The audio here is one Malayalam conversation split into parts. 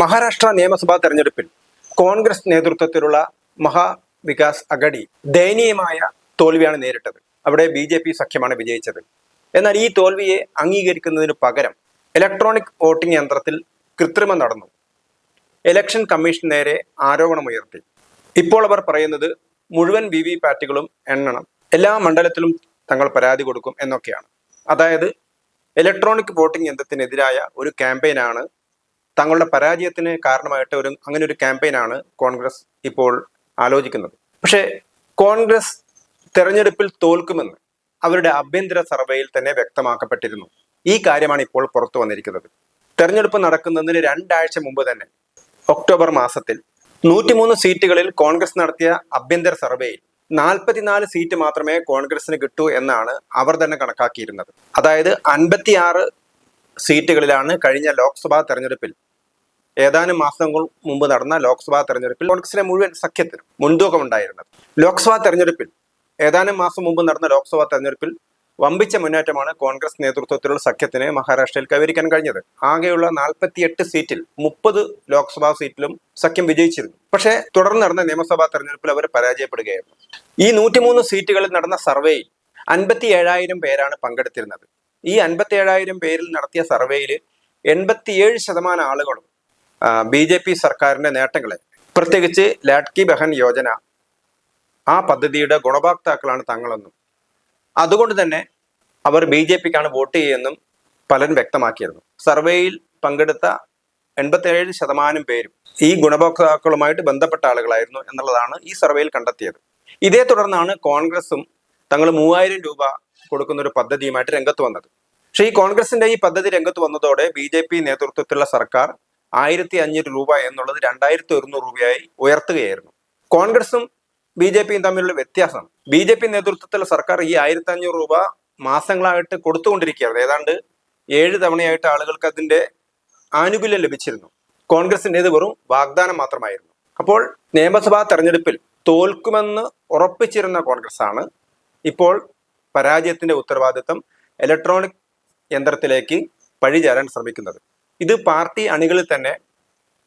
മഹാരാഷ്ട്ര നിയമസഭാ തെരഞ്ഞെടുപ്പിൽ കോൺഗ്രസ് നേതൃത്വത്തിലുള്ള മഹാവികാസ് അഗഡി ദയനീയമായ തോൽവിയാണ് നേരിട്ടത്. അവിടെ ബി ജെ പി സഖ്യമാണ് വിജയിച്ചത്. എന്നാൽ ഈ തോൽവിയെ അംഗീകരിക്കുന്നതിന് പകരം ഇലക്ട്രോണിക് വോട്ടിംഗ് യന്ത്രത്തിൽ കൃത്രിമം നടന്നു. ഇലക്ഷൻ കമ്മീഷൻ നേരെ ആരോപണമുയർത്തി. ഇപ്പോൾ അവർ പറയുന്നത് മുഴുവൻ വി വി പാറ്റുകളും എണ്ണണം എല്ലാ മണ്ഡലത്തിലും തങ്ങൾ പരാതി കൊടുക്കും എന്നൊക്കെയാണ്. അതായത് ഇലക്ട്രോണിക് വോട്ടിംഗ് യന്ത്രത്തിനെതിരായ ഒരു ക്യാമ്പയിനാണ് തങ്ങളുടെ പരാജയത്തിന് കാരണമായിട്ട് ഒരു അങ്ങനെ ഒരു ക്യാമ്പയിനാണ് കോൺഗ്രസ് ഇപ്പോൾ ആലോചിക്കുന്നത്. പക്ഷേ കോൺഗ്രസ് തെരഞ്ഞെടുപ്പിൽ തോൽക്കുമെന്ന് അവരുടെ ആഭ്യന്തര സർവേയിൽ തന്നെ വ്യക്തമാക്കപ്പെട്ടിരുന്നു. ഈ കാര്യമാണ് ഇപ്പോൾ പുറത്തു വന്നിരിക്കുന്നത്. തെരഞ്ഞെടുപ്പ് നടക്കുന്നതിന് രണ്ടാഴ്ച മുമ്പ് തന്നെ ഒക്ടോബർ മാസത്തിൽ നൂറ്റിമൂന്ന് സീറ്റുകളിൽ കോൺഗ്രസ് നടത്തിയ ആഭ്യന്തര സർവേയിൽ നാൽപ്പത്തിനാല് സീറ്റ് മാത്രമേ കോൺഗ്രസിന് കിട്ടൂ എന്നാണ് അവർ തന്നെ കണക്കാക്കിയിരുന്നത്. അതായത് അൻപത്തിയാറ് സീറ്റുകളിലാണ് കഴിഞ്ഞ ലോക്സഭാ തെരഞ്ഞെടുപ്പിൽ ഏതാനും മാസങ്ങൾ മുമ്പ് നടന്ന ലോക്സഭാ തെരഞ്ഞെടുപ്പിൽ കോൺഗ്രസിലെ മുഴുവൻ സഖ്യത്തിനും മുൻതൂക്കമുണ്ടായിരുന്നത്. ലോക്സഭാ തെരഞ്ഞെടുപ്പിൽ ഏതാനും മാസം മുമ്പ് നടന്ന ലോക്സഭാ തെരഞ്ഞെടുപ്പിൽ വമ്പിച്ച മുന്നേറ്റമാണ് കോൺഗ്രസ് നേതൃത്വത്തിലുള്ള സഖ്യത്തിന് മഹാരാഷ്ട്രയിൽ കൈവരിക്കാൻ കഴിഞ്ഞത്. ആകെയുള്ള നാൽപ്പത്തിയെട്ട് സീറ്റിൽ മുപ്പത് ലോക്സഭാ സീറ്റിലും സഖ്യം വിജയിച്ചിരുന്നു. പക്ഷേ തുടർന്ന് നടന്ന നിയമസഭാ തെരഞ്ഞെടുപ്പിൽ അവർ പരാജയപ്പെടുകയായിരുന്നു. ഈ നൂറ്റിമൂന്ന് സീറ്റുകളിൽ നടന്ന സർവേയിൽ അൻപത്തി ഏഴായിരം പേരാണ് പങ്കെടുത്തിരുന്നത്. ഈ അൻപത്തി ഏഴായിരം പേരിൽ നടത്തിയ സർവേയിൽ എൺപത്തിയേഴ് ശതമാനം ആളുകളും ബി ജെ പി സർക്കാരിന്റെ നേട്ടങ്ങളെ. പ്രത്യേകിച്ച് ലാഡ്കി ബഹൻ യോജന. ആ പദ്ധതിയുടെ ഗുണഭോക്താക്കളാണ് തങ്ങളെന്നും. അതുകൊണ്ട് തന്നെ അവർ ബി ജെ പിക്കാണ് വോട്ട് ചെയ്യുമെന്നും പലരും വ്യക്തമാക്കിയിരുന്നു. സർവേയിൽ പങ്കെടുത്ത എൺപത്തിയേഴ് ശതമാനം പേരും ഈ ഗുണഭോക്താക്കളുമായിട്ട് ബന്ധപ്പെട്ട ആളുകളായിരുന്നു എന്നുള്ളതാണ് ഈ സർവേയിൽ കണ്ടെത്തിയത്. ഇതേ തുടർന്നാണ് കോൺഗ്രസും തങ്ങൾ മൂവായിരം രൂപ കൊടുക്കുന്ന ഒരു പദ്ധതിയുമായിട്ട് രംഗത്ത് വന്നത്. പക്ഷേ ഈ കോൺഗ്രസിന്റെ ഈ പദ്ധതി രംഗത്ത് വന്നതോടെ ബി ജെ പി നേതൃത്വത്തിലുള്ള സർക്കാർ ആയിരത്തി അഞ്ഞൂറ് രൂപ എന്നുള്ളത് രണ്ടായിരത്തി ഒരുന്നൂറ് രൂപയായി ഉയർത്തുകയായിരുന്നു. കോൺഗ്രസും ബി ജെ പിയും തമ്മിലുള്ള വ്യത്യാസം. ബി ജെ പി നേതൃത്വത്തിലുള്ള സർക്കാർ ഈ ആയിരത്തി അഞ്ഞൂറ് രൂപ മാസങ്ങളായിട്ട് കൊടുത്തുകൊണ്ടിരിക്കുകയായിരുന്നു. ഏതാണ്ട് ഏഴ് തവണയായിട്ട് ആളുകൾക്ക് അതിന്റെ ആനുകൂല്യം ലഭിച്ചിരുന്നു. കോൺഗ്രസിന്റെത് വെറും വാഗ്ദാനം മാത്രമായിരുന്നു. അപ്പോൾ നിയമസഭാ തെരഞ്ഞെടുപ്പിൽ തോൽക്കുമെന്ന് ഉറപ്പിച്ചിരുന്ന കോൺഗ്രസ് ആണ് ഇപ്പോൾ പരാജയത്തിന്റെ ഉത്തരവാദിത്തം ഇലക്ട്രോണിക് യന്ത്രത്തിലേക്ക് പഴിചേരാൻ ശ്രമിക്കുന്നത്. ഇത് പാർട്ടി അണികളിൽ തന്നെ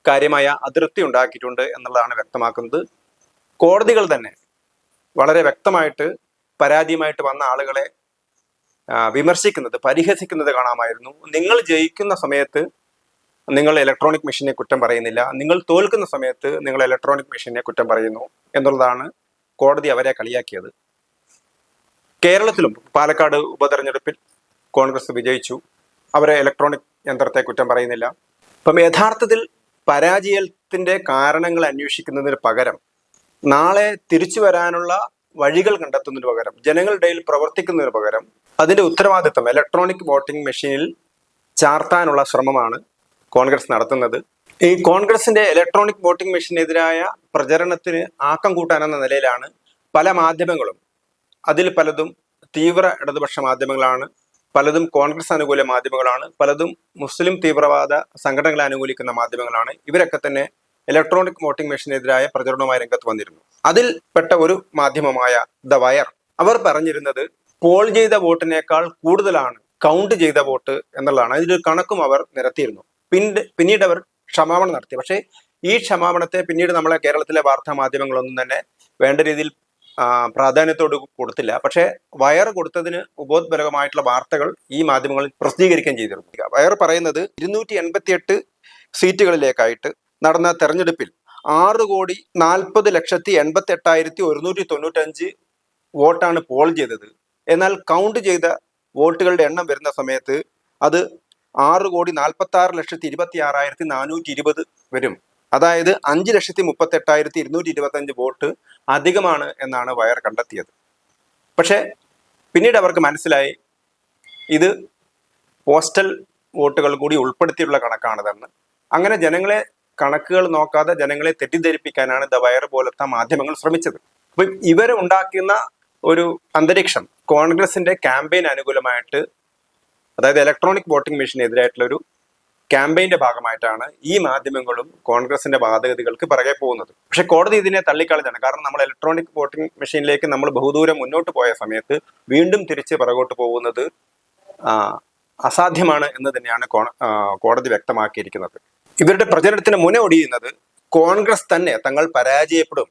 കാര്യമായ അതിർത്തി ഉണ്ടാക്കിയിട്ടുണ്ട് എന്നുള്ളതാണ് വ്യക്തമാക്കുന്നത്. കോടതികൾ തന്നെ വളരെ വ്യക്തമായിട്ട് പരാതിയുമായിട്ട് വന്ന ആളുകളെ വിമർശിക്കുന്നത് പരിഹസിക്കുന്നത് കാണാമായിരുന്നു. നിങ്ങൾ ജയിക്കുന്ന സമയത്ത് നിങ്ങൾ ഇലക്ട്രോണിക് മെഷീനെ കുറ്റം പറയുന്നില്ല. നിങ്ങൾ തോൽക്കുന്ന സമയത്ത് നിങ്ങൾ ഇലക്ട്രോണിക് മെഷീനെ കുറ്റം പറയുന്നു എന്നുള്ളതാണ് കോടതി അവരെ കളിയാക്കിയത്. കേരളത്തിലും പാലക്കാട് ഉപതെരഞ്ഞെടുപ്പിൽ കോൺഗ്രസ് വിജയിച്ചു. അവരെ ഇലക്ട്രോണിക് യന്ത്രത്തെ കുറ്റം പറയുന്നില്ല. അപ്പം യഥാർത്ഥത്തിൽ പരാജയത്തിന്റെ കാരണങ്ങൾ അന്വേഷിക്കുന്നതിന് പകരം നാളെ തിരിച്ചു വരാനുള്ള വഴികൾ കണ്ടെത്തുന്നതിന് പകരം ജനങ്ങളുടെ ഇടയിൽ പ്രവർത്തിക്കുന്നതിന് പകരം അതിന്റെ ഉത്തരവാദിത്തം ഇലക്ട്രോണിക് വോട്ടിംഗ് മെഷീനിൽ ചാർത്താനുള്ള ശ്രമമാണ് കോൺഗ്രസ് നടത്തുന്നത്. ഈ കോൺഗ്രസിന്റെ ഇലക്ട്രോണിക് വോട്ടിംഗ് മെഷീനെതിരായ പ്രചരണത്തിന് ആക്കം കൂട്ടാനെന്ന നിലയിലാണ് പല മാധ്യമങ്ങളും അതിൽ പലതും തീവ്ര ഇടതുപക്ഷ മാധ്യമങ്ങളാണ് പലതും കോൺഗ്രസ് അനുകൂല മാധ്യമങ്ങളാണ് പലതും മുസ്ലിം തീവ്രവാദ സംഘടനകളെ അനുകൂലിക്കുന്ന മാധ്യമങ്ങളാണ്. ഇവരൊക്കെ തന്നെ ഇലക്ട്രോണിക് വോട്ടിംഗ് മെഷീനെതിരായ പ്രചരണവുമായി രംഗത്ത് വന്നിരുന്നു. അതിൽ പെട്ട ഒരു മാധ്യമമായ ദ വയർ. അവർ പറഞ്ഞിരുന്നത് പോൾ ചെയ്ത വോട്ടിനേക്കാൾ കൂടുതലാണ് കൗണ്ട് ചെയ്ത വോട്ട് എന്നുള്ളതാണ്. അതിലൊരു കണക്കും അവർ നിരത്തിയിരുന്നു. പിന്നീട് പിന്നീട് അവർ ക്ഷമാപണം നടത്തി. പക്ഷേ ഈ ക്ഷമാപണത്തെ പിന്നീട് നമ്മളെ കേരളത്തിലെ വാർത്താ മാധ്യമങ്ങളൊന്നും തന്നെ വേണ്ട രീതിയിൽ പ്രാധാന്യത്തോട് കൊടുത്തില്ല. പക്ഷേ വയർ കൊടുത്തതിന് ഉപോത്ബലകമായിട്ടുള്ള വാർത്തകൾ ഈ മാധ്യമങ്ങളിൽ പ്രസിദ്ധീകരിക്കുകയും ചെയ്തിരുന്നു വയർ പറയുന്നത് ഇരുന്നൂറ്റി എൺപത്തിയെട്ട് സീറ്റുകളിലേക്കായിട്ട് നടന്ന തെരഞ്ഞെടുപ്പിൽ ആറ് കോടി നാൽപ്പത് ലക്ഷത്തി എൺപത്തി എട്ടായിരത്തി ഒരുന്നൂറ്റി തൊണ്ണൂറ്റഞ്ച് വോട്ടാണ് പോൾ ചെയ്തത്. എന്നാൽ കൗണ്ട് ചെയ്ത വോട്ടുകളുടെ എണ്ണം വരുന്ന സമയത്ത് അത് ആറ് കോടി നാൽപ്പത്തി ആറ് ലക്ഷത്തി ഇരുപത്തി ആറായിരത്തി നാനൂറ്റി ഇരുപത് വരും. അതായത് അഞ്ച് ലക്ഷത്തി മുപ്പത്തി എട്ടായിരത്തി ഇരുന്നൂറ്റി ഇരുപത്തി അഞ്ച് വോട്ട് അധികമാണ് എന്നാണ് വയർ കണ്ടെത്തിയത്. പക്ഷേ പിന്നീട് അവർക്ക് മനസ്സിലായി ഇത് പോസ്റ്റൽ വോട്ടുകൾ കൂടി ഉൾപ്പെടുത്തിയുള്ള കണക്കാണിതെന്ന്. അങ്ങനെ ജനങ്ങളെ കണക്കുകൾ നോക്കാതെ ജനങ്ങളെ തെറ്റിദ്ധരിപ്പിക്കാനാണ് ദ വയർ പോലത്തെ മാധ്യമങ്ങൾ ശ്രമിച്ചത്. അപ്പൊ ഇവർ ഉണ്ടാക്കുന്ന ഒരു അന്തരീക്ഷം കോൺഗ്രസിന്റെ ക്യാമ്പയിൻ അനുകൂലമായിട്ട് അതായത് ഇലക്ട്രോണിക് വോട്ടിംഗ് മെഷീനെതിരായിട്ടുള്ള ഒരു ക്യാമ്പയിന്റെ ഭാഗമായിട്ടാണ് ഈ മാധ്യമങ്ങളും കോൺഗ്രസിന്റെ വാദഗതികൾക്ക് പിറകെ പോകുന്നത്. പക്ഷെ കോടതി ഇതിനെ തള്ളിക്കളഞ്ഞാണ് കാരണം നമ്മൾ ഇലക്ട്രോണിക് വോട്ടിംഗ് മെഷീനിലേക്ക് നമ്മൾ ബഹുദൂരം മുന്നോട്ട് പോയ സമയത്ത് വീണ്ടും തിരിച്ച് പിറകോട്ട് പോകുന്നത് അസാധ്യമാണ് എന്ന് തന്നെയാണ് കോടതി വ്യക്തമാക്കിയിരിക്കുന്നത്. ഇവരുടെ പ്രചരണത്തിന് മുനയൊടിയുന്നത് കോൺഗ്രസ് തന്നെ തങ്ങൾ പരാജയപ്പെടും.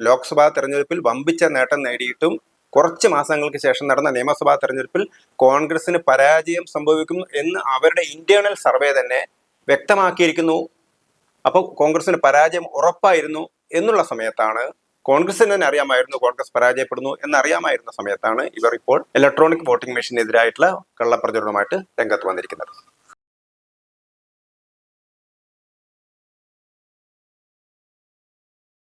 ലോക്സഭാ തെരഞ്ഞെടുപ്പിൽ വമ്പിച്ച നേട്ടം നേടിയിട്ടും കുറച്ച് മാസങ്ങൾക്ക് ശേഷം നടന്ന നിയമസഭാ തെരഞ്ഞെടുപ്പിൽ കോൺഗ്രസിന് പരാജയം സംഭവിക്കും എന്ന് അവരുടെ ഇന്റേണൽ സർവേ തന്നെ വ്യക്തമാക്കിയിരിക്കുന്നു. അപ്പോൾ കോൺഗ്രസിന് പരാജയം ഉറപ്പായിരുന്നു എന്നുള്ള സമയത്താണ് കോൺഗ്രസിന് തന്നെ അറിയാമായിരുന്നു കോൺഗ്രസ് പരാജയപ്പെടുന്നു എന്നറിയാമായിരുന്ന സമയത്താണ് ഇവർ ഇപ്പോൾ ഇലക്ട്രോണിക് വോട്ടിംഗ് മെഷീനെതിരായിട്ടുള്ള കള്ളപ്രചരണമായിട്ട് രംഗത്ത് വന്നിരിക്കുന്നത്.